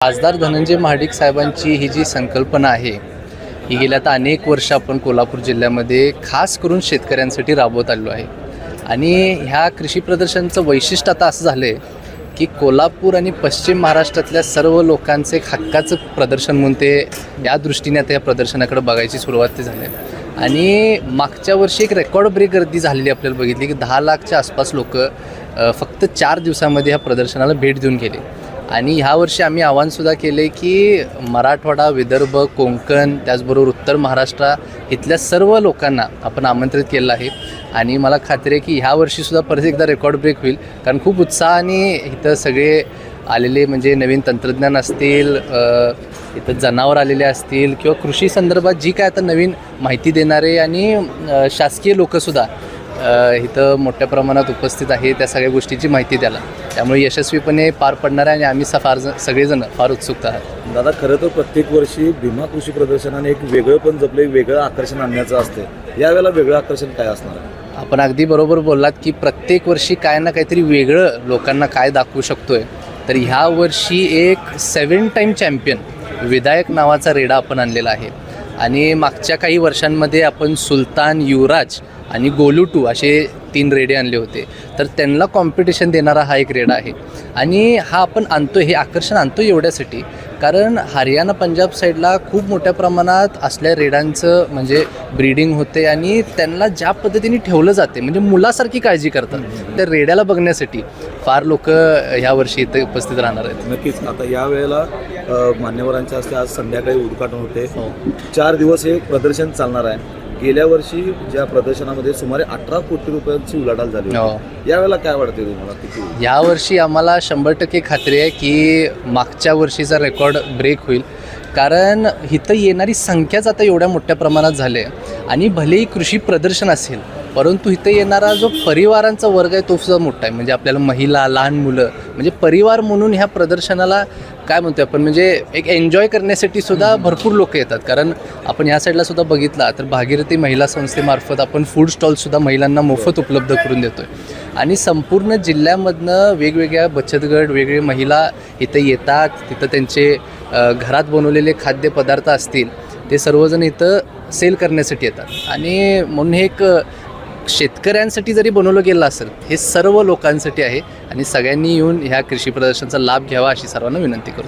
खासदार धनंजय महाडिक साहेबांची ही जी संकल्पना आहे ही गेल्या आता अनेक वर्ष आपण कोल्हापूर जिल्ह्यामध्ये खास करून शेतकऱ्यांसाठी राबवत आलेलो आहे आणि ह्या कृषी प्रदर्शनचं वैशिष्ट्य आता असं झालं आहे की कोल्हापूर आणि पश्चिम महाराष्ट्रातल्या सर्व लोकांचं एक हक्काचं प्रदर्शन म्हणून ते या दृष्टीने आता या प्रदर्शनाकडे बघायची सुरुवात ते झाली आहे. आणि मागच्या वर्षी एक रेकॉर्ड ब्रेक गर्दी झालेली आपल्याला बघितली की दहा लाखच्या आसपास लोक फक्त चार दिवसामध्ये ह्या प्रदर्शनाला भेट देऊन गेले आणि ह्या वर्षी आम्ही आव्हानसुद्धा केले की मराठवाडा विदर्भ कोंकण त्याचबरोबर उत्तर महाराष्ट्र इथल्या सर्व लोकांना आपण आमंत्रित केलं आहे. आणि मला खात्री आहे की ह्या वर्षीसुद्धा परत एकदा रेकॉर्ड ब्रेक होईल कारण खूप उत्साहाने इथं सगळे आलेले म्हणजे नवीन तंत्रज्ञान असतील इथं जनावर आलेले असतील किंवा कृषी संदर्भात जी काय आता नवीन माहिती देणारे आणि शासकीय लोकंसुद्धा इथं मोठ्या प्रमाणात उपस्थित आहे त्या सगळ्या गोष्टीची माहिती द्यायला. त्यामुळे यशस्वीपणे पार पडणार आहे आणि आम्ही स- फार जण सगळेजण फार उत्सुक आहात. दादा खरं तर प्रत्येक वर्षी भीमा कृषी प्रदर्शनाने एक वेगळं पण जपलं एक वेगळं आकर्षण आणण्याचं असते यावेळेला वेगळं आकर्षण काय असणार आहे? आपण अगदी बरोबर बोललात की प्रत्येक वर्षी काय ना काहीतरी वेगळं लोकांना काय दाखवू शकतोय. तर ह्या वर्षी एक सेवन टाईम चॅम्पियन विधायक नावाचा रेडा आपण आणलेला आहे. आणि मागच्या काही वर्षांमध्ये आपण सुलतान युवराज आणि गोलू टू असे तीन रेडे आणले होते. तर त्यांना कॉम्पिटिशन देणारा हा एक रेडा आहे. आणि हा आपण आणतो हे आकर्षण आणतो एवढ्यासाठी कारण हरियाणा पंजाब साईडला खूप मोठ्या प्रमाणात असल्या रेडांचं म्हणजे ब्रीडिंग होते आणि त्यांना ज्या पद्धतीने ठेवलं जाते म्हणजे मुलासारखी काळजी करतात त्या रेड्याला बघण्यासाठी फार लोक ह्या वर्षी इथे उपस्थित राहणार आहेत. नक्कीच. आता या वेळेला मान्यवरांच्या हस्ते आज संध्याकाळी उद्घाटन होते. चार दिवस हे प्रदर्शन चालणार आहे. गेल्या वर्षी ज्या प्रदर्शनामध्ये सुमारे अठरा कोटी रुपयांची उलाढाल झाली हो. यावेळेला काय वाटते तुम्हाला? किती? यावर्षी आम्हाला शंभर टक्के खात्री आहे की मागच्या वर्षीचा रेकॉर्ड ब्रेक होईल. कारण इथं येणारी संख्याच आता एवढ्या मोठ्या प्रमाणात झाली आहे. आणि भलेही कृषी प्रदर्शन असेल परंतु इथं येणारा जो परिवारांचा वर्ग आहे तो सुद्धा मोठा आहे. म्हणजे आपल्याला महिला लहान मुलं म्हणजे परिवार म्हणून ह्या प्रदर्शनाला काय म्हणतो आपण? म्हणजे एक एन्जॉय करण्यासाठी सुद्धा भरपूर लोक येतात. कारण आपण ह्या साईडला सुद्धा बघितला तर भागीरथी महिला संस्थेमार्फत आपण फूड स्टॉलसुद्धा महिलांना मोफत उपलब्ध करून देतो आहे आणि संपूर्ण जिल्ह्यामधनं वेगवेगळ्या बचत गट वेगवेगळे महिला इथं येतात. तिथं त्यांचे घरात बनवलेले खाद्यपदार्थ असतील ते सर्वजण इथं सेल करण्यासाठी येतात. आणि म्हणून हे एक शेतकऱ्यांसाठी जरी बनवलं गेलं असेल हे सर्व लोकांसाठी आहे आणि सगळ्यांनी येऊन ह्या कृषी प्रदर्शनाचा लाभ घ्यावा अशी सर्वांना विनंती करतो.